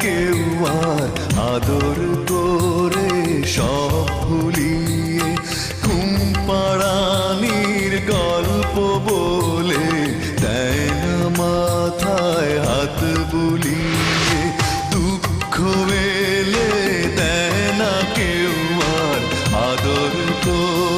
কেউ আর আদর করে সব ভুলিয়ে কুম্পারানির গল্প বলে দেয় মাথায় হাত বুলিয়ে। দুঃখ এলে দেয় কেউ আর আদর করে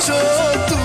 choto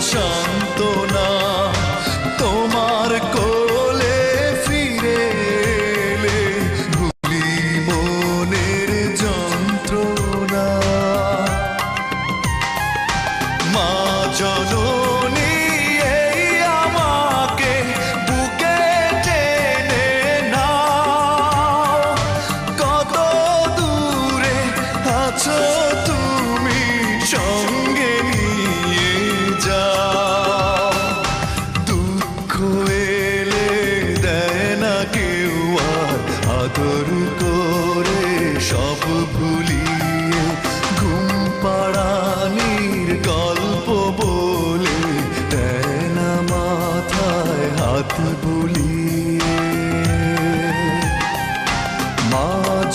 শান্ত